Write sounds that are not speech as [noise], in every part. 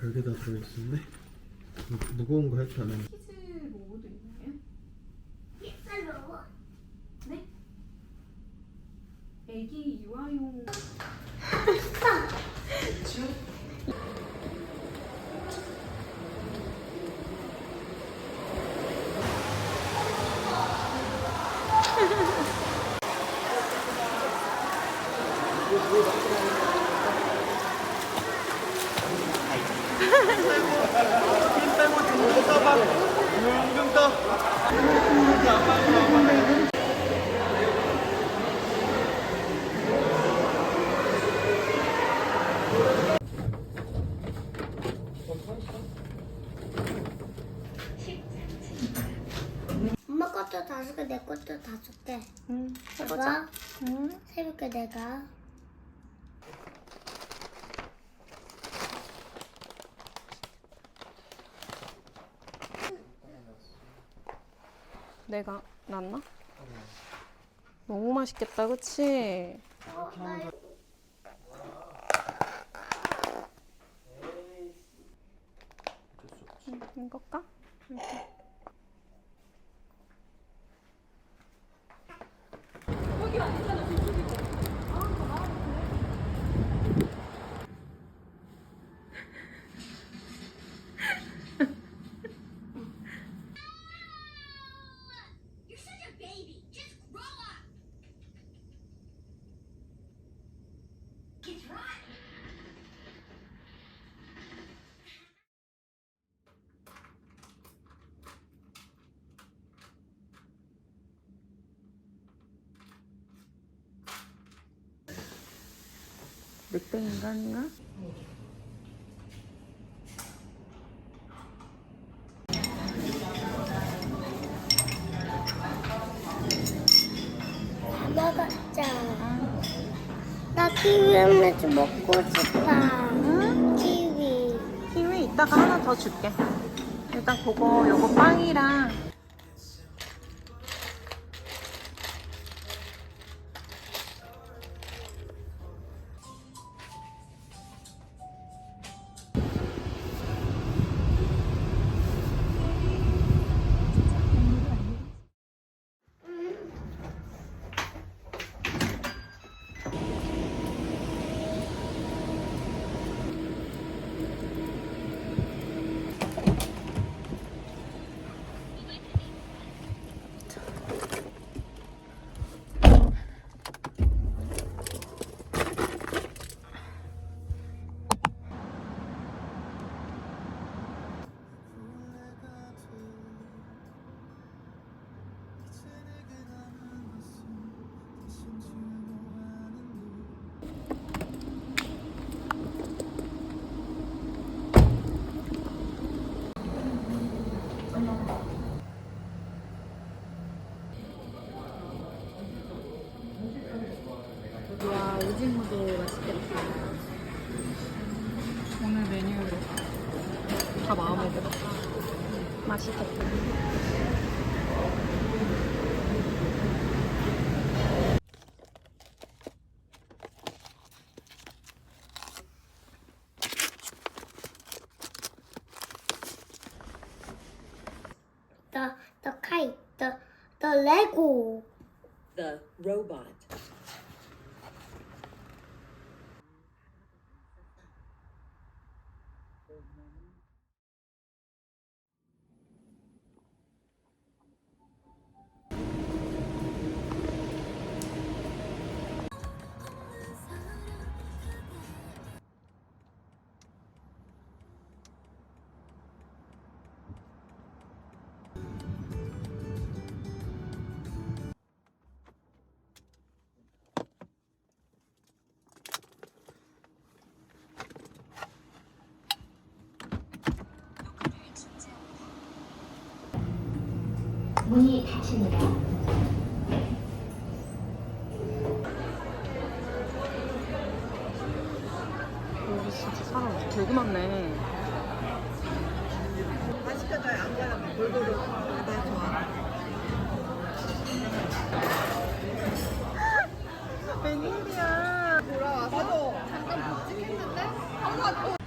별게 다 들어있었네 무거운 거 할 줄 아는 엄마 것도 다섯 개, 내 것도 다섯 개. 응 해보자. 응 새벽에 내가. 내가 낫나? 너무 맛있겠다 그치? 어, 나 이거 응, 이거까? 이렇게. You're such a baby. Just grow up. It's right. 늑대 인간인가? 먹었자. 나 키위 음료수 먹고 싶어. 키위. 키위 이따가 하나 더 줄게 일단 그거 요거 빵이랑 Lego. the robot. 문이 닫힙니다. 여기 진짜 사람 되게 많네. 맛있겠다 안 가요 골고루 다 좋아. 웬일이야. 돌아와서 잠깐 복직했는데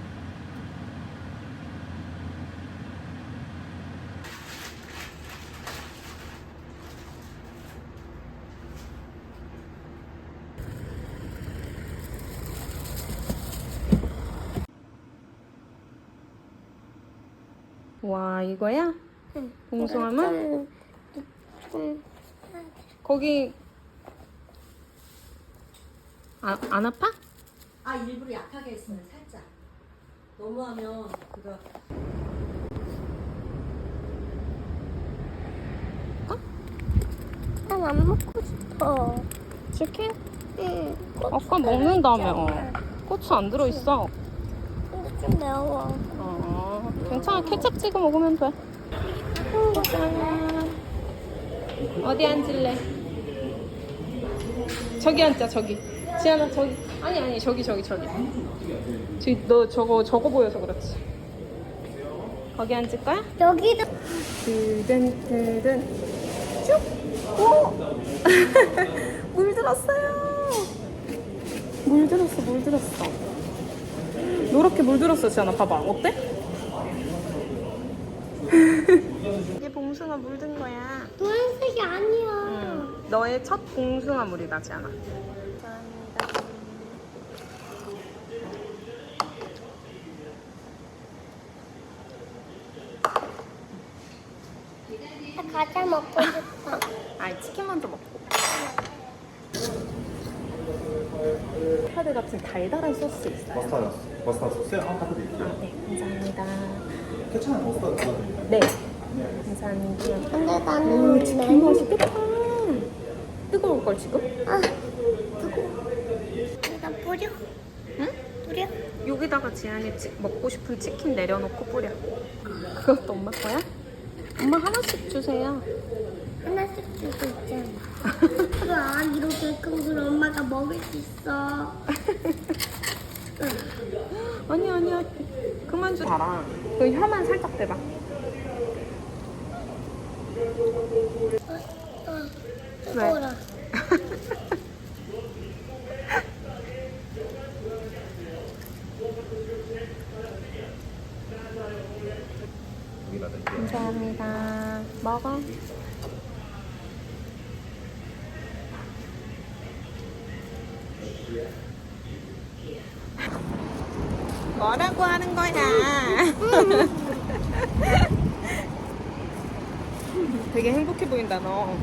와 이거야? 응. 봉숭아물? 좀 거기 아, 안 아파? 아 일부러 약하게 했어요 살짝 너무하면 그거 난안 먹고 싶어. 치킨? 응. 아까 먹는다며 고추 안 들어있어 근데 좀 매워. 어, 괜찮아 케찹 찍어 먹으면 돼 짠. 어디 앉을래? 저기 앉자 저기 지안아 저기 아니 아니 저기 저기 저기 저기 너 저거 저거 보여서 그렇지 거기 앉을 거야? 여기도 드든 드든 쭉! 오! [laughs] 물 들었어요 물 들었어 물 들었어 노랗게 물 들었어 지안아 봐봐 어때? [laughs] 이게 봉숭아 물든 거야 노란색이 아니야. 응. 너의 첫 봉숭아 물이다 지안아 나 과자 먹고 싶어. 아이 치킨 먼저 먹고 카드 같은 달달한 소스 있어요 머스타드 머스타드 소스 한 카드 드릴게요. 네 감사합니다 케찹 머스타드 드릴게요. 네 감사합니다 근데 나는 오 치킨 내- 맛있겠다 뜨거울 걸 지금? 아, 뜨거. 내가 뿌려. 응? 뿌려. 여기다가 지안이 치- 먹고 싶은 치킨 내려놓고 뿌려 그것도 엄마 거야? 엄마 하나씩 주세요 하나씩 주고 있잖아. 그럼 이렇게 큰 걸 엄마가 먹을 수 있어. [laughs] 아니 아니야 그만 줘 달아 그 혀만 살짝 대봐. 어, 뜨거워라. 감사합니다. 먹어 뭐라고 하는 거야 [laughs] 되게 행복해 보인다 너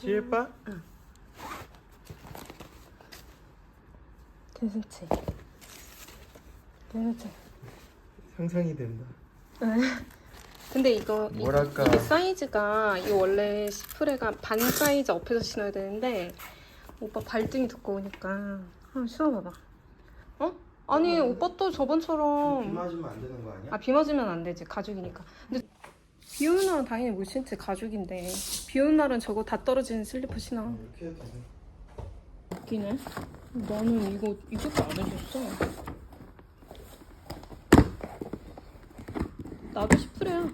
실바? 괜찮지? 괜찮지? 상상이 된다. [laughs] 근데 이거 이- 뭐랄까. 이게 사이즈가 이 원래 시프레가 반 사이즈 업해서 신어야 되는데 오빠 발등이 두꺼우니까 한번 신어봐봐. 어? 아니 오빠 또 저번처럼 맞으면 안 되는 거 아니야? 아 비 맞으면 안 되지 가죽이니까. 근데 비 오는 날은 당연히 못 신지 가죽인데 비 오는 날은 저거 다 떨어지는 슬리퍼 신어. 이렇게 해도 되네. 웃기네. 나는 이거 이것도 안 해줬어. 나도 시프레야.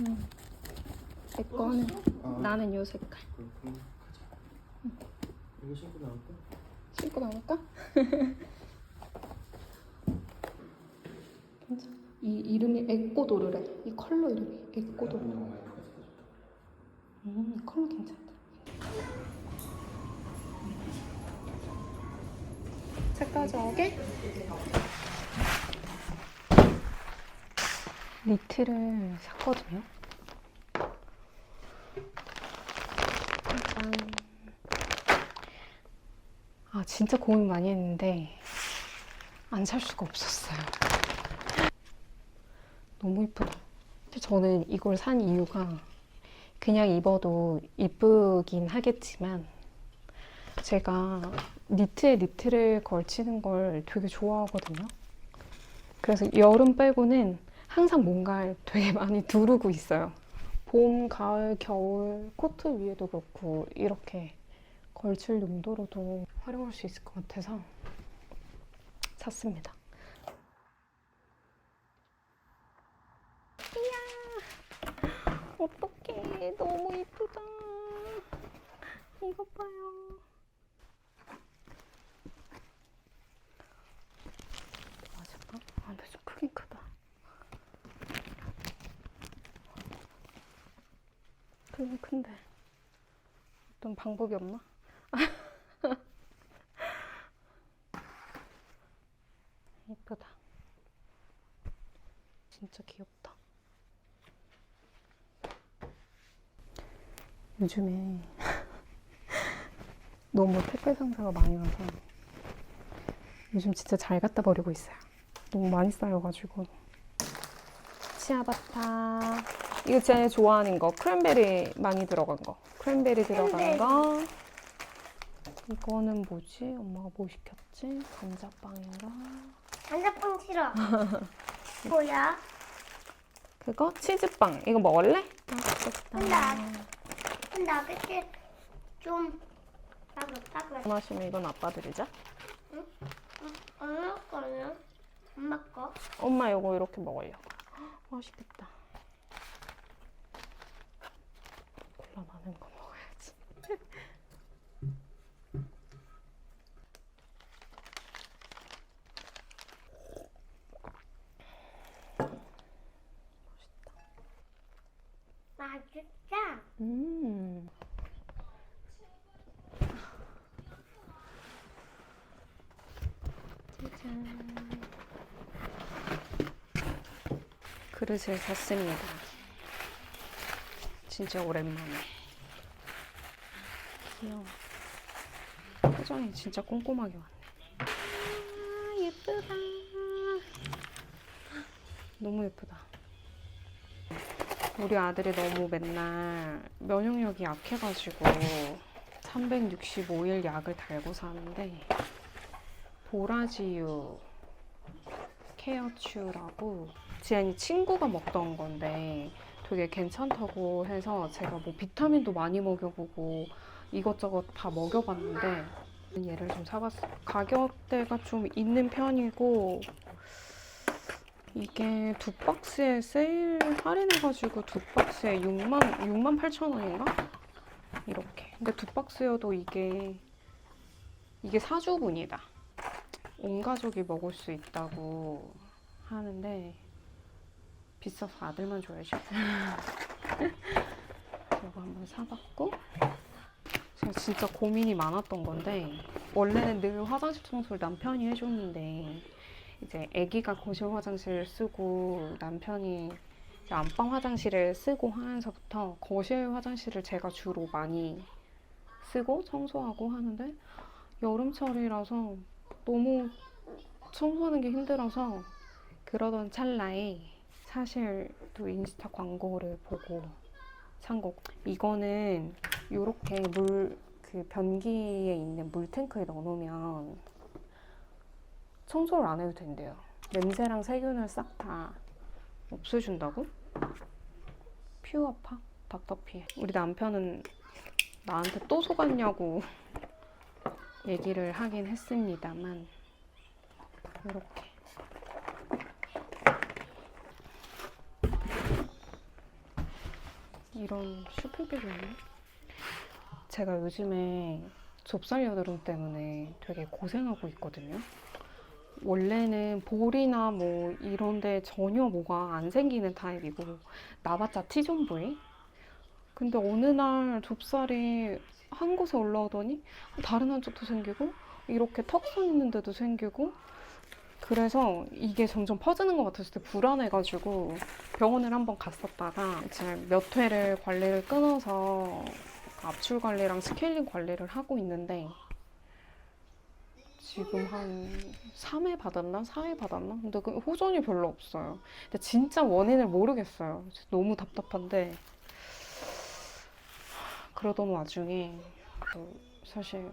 응. 내 거는 아. 나는 요 색깔. 그렇구나. 가자. 이거 신고 나올까? 신고 나올까? [laughs] 괜찮아. 이 이름이 에꼬도르래. 이 컬러 이름이 에꼬도르. 음, 컬러 괜찮다. 색깔 저게? 니트를 샀거든요. 아 진짜 고민 많이 했는데 안 살 수가 없었어요. 너무 이쁘다. 저는 이걸 산 이유가 그냥 입어도 이쁘긴 하겠지만 제가 니트에 니트를 걸치는 걸 되게 좋아하거든요. 그래서 여름 빼고는 항상 뭔가를 되게 많이 [laughs] 두르고 있어요. 봄, 가을, 겨울 코트 위에도 그렇고 이렇게 걸칠 용도로도 활용할 수 있을 것 같아서 샀습니다. 이야, 어떡해, 너무 이쁘다. 이것 봐요. 맞을까? 아, 근데 좀 크긴 크 다. 크긴 큰데. 어떤 방법이 없나? [laughs] 예쁘다. 진짜 귀엽다. 요즘에 [laughs] 너무 택배 상자가 많이 와서 요즘 진짜 잘 갖다 버리고 있어요. 너무 많이 쌓여가지고. 치아바타. 이거 제일 좋아하는 거. 크랜베리 많이 들어간 거. 크랜베리 들어간 거. 이거는 뭐지? 엄마가 뭐 시켰지? 감자빵인가? 단자빵 싫어. [laughs] 뭐야? 그거? 치즈빵. 이거 먹을래? 근데 아- 근데 아저씨 좀 따로. 원하시면 이건 아빠 드리자. 엄마 거는 엄마 거. 엄마 이거 이렇게 먹으려고. [gasps] 맛있겠다. 콜라 많은 거 먹어야지. [laughs] 맛있다. 음. 짜잔. 그릇을 샀습니다. 진짜 오랜만에. 귀여워. 포장이 진짜 꼼꼼하게 왔네. 아, 예쁘다. 너무 예쁘다. 우리 아들이 너무 맨날 면역력이 약해가지고 365일 약을 달고 사는데 보라지유 케어츄라고 지안이 친구가 먹던 건데 되게 괜찮다고 해서 제가 뭐 비타민도 많이 먹여보고 이것저것 다 먹여봤는데 얘를 좀 사봤어요. 가격대가 좀 있는 편이고 이게 두 박스에 세일 할인해가지고 두 박스에 6만 6만 8천 원인가? 이렇게. 근데 두 박스여도 이게 이게 4주분이다. 온 가족이 먹을 수 있다고 하는데 비싸서 아들만 줘야지. [laughs] 이거 한번 사봤고 제가 진짜 고민이 많았던 건데 원래는 늘 화장실 청소를 남편이 해줬는데 이제 아기가 거실 화장실을 쓰고 남편이 안방 화장실을 쓰고 하면서부터 거실 화장실을 제가 주로 많이 쓰고 청소하고 하는데 여름철이라서 너무 청소하는 게 힘들어서 그러던 찰나에 사실 또 인스타 광고를 보고 산 거고 이거는 이렇게 물 그 변기에 있는 물탱크에 넣어놓으면 청소를 안 해도 된대요. 냄새랑 세균을 싹 다 없애준다고? 퓨어파 닥터피. 우리 남편은 나한테 또 속았냐고 [laughs] 얘기를 하긴 했습니다만 이렇게 이런 쇼핑백이 있네. 제가 요즘에 좁쌀 여드름 때문에 되게 고생하고 있거든요. 원래는 볼이나 뭐 이런데 전혀 뭐가 안 생기는 타입이고 나봤자 T존 부위. 근데 어느 날 좁쌀이 한 곳에 올라오더니 다른 한쪽도 생기고 이렇게 턱선 있는 데도 생기고 그래서 이게 점점 퍼지는 것 같아서 되게 불안해가지고 병원을 한번 갔었다가 이제 몇 회를 관리를 끊어서 압출 관리랑 스케일링 관리를 하고 있는데 지금 한 3회 받았나? 4회 받았나? 근데 그 호전이 별로 없어요. 근데 진짜 원인을 모르겠어요. 너무 답답한데 그러던 와중에 그 사실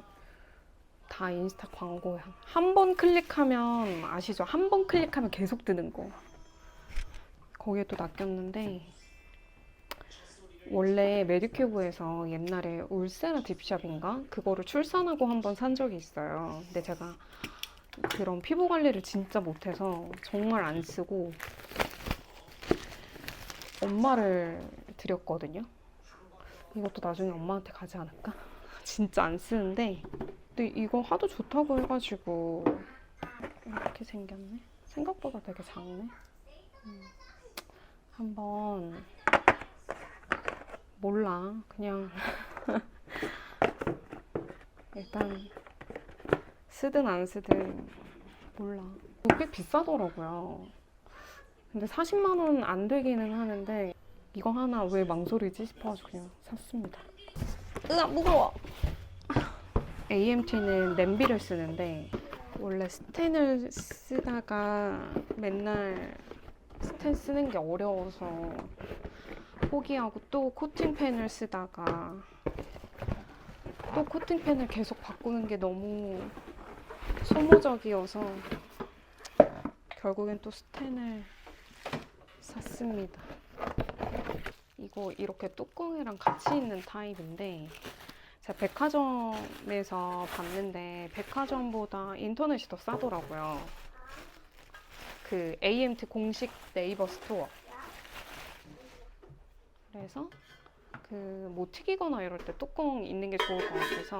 다 인스타 광고야. 한 번 클릭하면 아시죠? 한 번 클릭하면 계속 뜨는 거. 거기에 또 낚였는데 원래 메디큐브에서 옛날에 울세라 딥샵인가 그거를 출산하고 한 번 산 적이 있어요. 근데 제가 그런 피부 관리를 진짜 못해서 정말 안 쓰고 엄마를 드렸거든요. 이것도 나중에 엄마한테 가지 않을까? [laughs] 진짜 안 쓰는데 근데 이거 하도 좋다고 해가지고 이렇게 생겼네. 생각보다 되게 작네. 음. 한번 몰라. 그냥 [laughs] 일단 쓰든 안 쓰든 몰라. 꽤 비싸더라고요. 근데 40만 원 안 되기는 하는데 이거 하나 왜 망설이지 싶어가지고 그냥 샀습니다. 으아 무거워. AMT는 냄비를 쓰는데 원래 스텐을 쓰다가 맨날 스텐 쓰는 게 어려워서 포기하고 또 코팅펜을 쓰다가 또 코팅펜을 계속 바꾸는 게 너무 소모적이어서 결국엔 또 스텐을 샀습니다. 이거 이렇게 뚜껑이랑 같이 있는 타입인데 제가 백화점에서 봤는데 백화점보다 인터넷이 더 싸더라고요. 그 AMT 공식 네이버 스토어. 그래서 그 뭐 튀기거나 이럴 때 뚜껑 있는 게 좋을 것 같아서